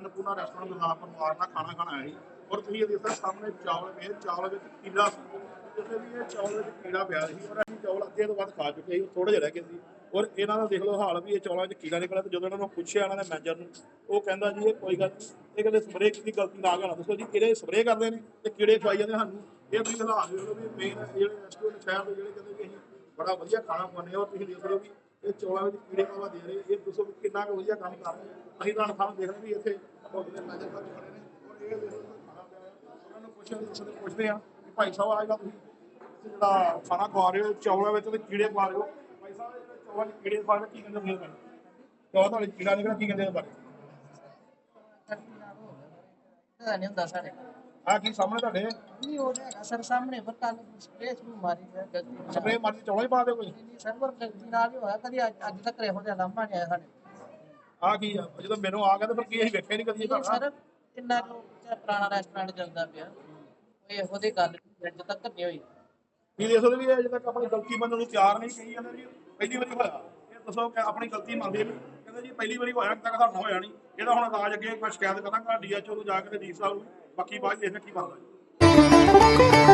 ਪਰਿਵਾਰ ਨਾਲ ਖਾਣਾ ਖਾਣਾ ਆਇਆ ਸੀ ਔਰ ਤੁਸੀਂ ਇਹ ਦੇਖੋ ਸਾਹਮਣੇ ਚਾਵਲ ਪਏ, ਚਾਵਲ ਵਿੱਚ ਕੀੜਾ ਸੀ। ਜਿੱਥੇ ਵੀ ਇਹ ਚਾਵਲ ਵਿੱਚ ਕੀੜਾ ਪਿਆ ਸੀ, ਔਰ ਅਸੀਂ ਚਾਵਲ ਅੱਧੇ ਤੋਂ ਵੱਧ ਖਾ ਚੁੱਕੇ ਸੀ ਥੋੜੇ ਜਿਹੇ ਰਹਿ ਗਏ ਸੀ। ਔਰ ਇਹਨਾਂ ਦਾ ਦੇਖ ਲਓ ਹਾਲ ਵੀ, ਇਹ ਚੌਲਾਂ 'ਚ ਕੀੜਾ ਨਿਕਲਿਆ ਤੇ ਜਦੋਂ ਇਹਨਾਂ ਨੂੰ ਪੁੱਛਿਆ ਇਹਨਾਂ ਨੇ ਮੈਨੇਜਰ ਨੂੰ, ਉਹ ਕਹਿੰਦਾ ਜੀ, ਇਹ ਕੋਈ ਗੱਲ ਨਹੀਂ, ਇਹ ਕਹਿੰਦੇ ਸਪਰੇਅ ਕੀਤੀ, ਗਲਤੀ ਨਾ ਕਹਿਣਾ ਦੱਸੋ ਜੀ ਕਿਹੜੇ ਸਪਰੇਅ ਕਰਦੇ ਨੇ ਤੇ ਕੀੜੇ ਖਵਾਈ ਜਾਂਦੇ ਸਾਨੂੰ। ਇਹ ਤੁਸੀਂ ਹਾਲਾਤ ਦੇਖ ਲਓ ਵੀ ਮੇਨ ਜਿਹੜੇ ਰੈਸਟੋਰੈਂਟ ਸ਼ਹਿਰ ਦੇ ਜਿਹੜੇ ਕਹਿੰਦੇ ਵੀ ਅਸੀਂ ਬੜਾ ਵਧੀਆ ਖਾਣਾ ਖਵਾਉਂਦੇ ਹਾਂ ਔਰ ਤੁਸੀਂ ਦੇਖ ਲਓ ਵੀ ਇਹ ਚੌਲਾਂ ਵਿੱਚ ਕੀੜੇ ਕਾਵਾ ਦੇ ਰਹੇ, ਇਹ ਦੱਸੋ ਕਿੰਨਾ ਕੁ ਵਧੀਆ ਕੰਮ ਕਰ ਰਹੇ ਅਸੀਂ ਤੁਹਾਨੂੰ ਸਾਨੂੰ ਦੇਖ ਵੀ ਇੱਥੇ ਹੋਟਲ ਦੇ ਮੈਨੇਜਰ ਸਾਹਿਬ ਖੜੇ ਨੇ। ਔਰ ਇਹ ਦੇਖੋ, ਉਹਨਾਂ ਨੂੰ ਪੁੱਛਿਆ ਤੁਸੀਂ ਪੁੱਛਦੇ ਆ ਕਿ ਭਾਈ ਸਾਹਿਬ ਆ ਜਿਹੜਾ ਤੁਸੀਂ ਇੱਥੇ ਜਿਹੜਾ ਖਾਣਾ ਖਵਾ ਰਹੇ ਹੋ, ਚੌਲਾਂ ਵਿੱਚ ਤੇ ਕੀੜੇ ਪਾ ਰਹੇ ਹੋ, ਭਾਈ ਸਾਹਿਬ ਜਿਹੜੇ ਚੌਲਾਂ ਵਿੱਚ ਕੀੜੇ ਪਾ ਰਹੇ, ਕੀ ਕਹਿੰਦੇ ਨੇ ਚੌਲਾਂ ਤੁਹਾਡੇ ਕੀੜਾ ਨਿਕਲਿਆ, ਕੀ ਕਹਿੰਦੇ ਨੇ ਬਾਰੇ ਨਹੀਂ ਹੁੰਦਾ ਸਾਡੇ ਆ ਕੀ ਸਾਹਮਣੇ ਤੁਹਾਡੇ? ਨਹੀਂ ਹੋ ਰਿਹਾ ਸਰ ਸਾਹਮਣੇ ਪਰ ਕੱਲ ਸਪਰੇਅ ਨੂੰ ਮਾਰੀ ਹੈ ਗਲਤੀ ਨਾਲ। ਸਪਰੇ ਮਾਰੀ ਚੌਲਾਂ ਹੀ ਪਾ ਦਿਓ ਕੋਈ? ਨਹੀਂ ਸਰ ਪਰ ਗਲਤੀ ਨਾਲ ਹੀ ਹੋਇਆ ਕਦੀ ਅੱਜ ਅੱਜ ਤੱਕ ਇਹੋ ਜਿਹਾ ਲੰਮਾ ਨਹੀਂ ਆਇਆ ਸਾਡੇ। ਆ ਕੀ ਆ? ਜਦੋਂ ਮੈਨੂੰ ਆ ਗਿਆ ਤਾਂ ਫਿਰ ਕੀ ਅਸੀਂ ਵੇਖਿਆ ਨਹੀਂ ਕਦੀ ਇਹ ਨਹੀਂ ਘਟਨਾ ਸਰ ਕਿੰਨਾ ਕੁ ਪੁਰਾਣਾ ਰੈਸਟੋਰੈਂਟ ਚੱਲਦਾ ਪਿਆ ਕੋਈ ਇਹੋ ਜਿਹੀ ਗੱਲ ਅੱਜ ਤੱਕ ਨਹੀਂ ਹੋਈ। ਵੀ ਦੇਖ ਸਕਦੇ ਵੀ ਇਹ ਅਜੇ ਤੱਕ ਆਪਣੀ ਗਲਤੀ ਮੰਨਣ ਨੂੰ ਤਿਆਰ ਨਹੀਂ ਕਹੀ ਜਾਂਦੇ ਜੀ। ਪਹਿਲੀ ਵਾਰੀ ਹੋਇਆ। ਇਹ ਦੱਸੋ ਕਿ ਆਪਣੀ ਗਲਤੀ ਮੰਨਦੇ ਵੀ ਕਹਿੰਦੇ ਜੀ ਪਹਿਲੀ ਵਾਰੀ ਹੋਇਆ ਅੱਜ ਤੱਕ ਸਾਡਾ ਹੋਇਆ ਨਹੀਂ। ਇਹਦਾ ਹੁਣ ਰਾਜ ਅੱਗੇ ਮੈਂ ਸ਼ਿਕਾਇਤ ਕਰਾਂਗਾ ਡੀਐਚਓ ਨੂੰ ਜਾ ਕੇ ਡੀ ਸਾਹਿਬ ਨੂੰ, ਬਾਕੀ ਬਾਅਦ ਦੇਖਦੇ ਕੀ ਬਣਦਾ।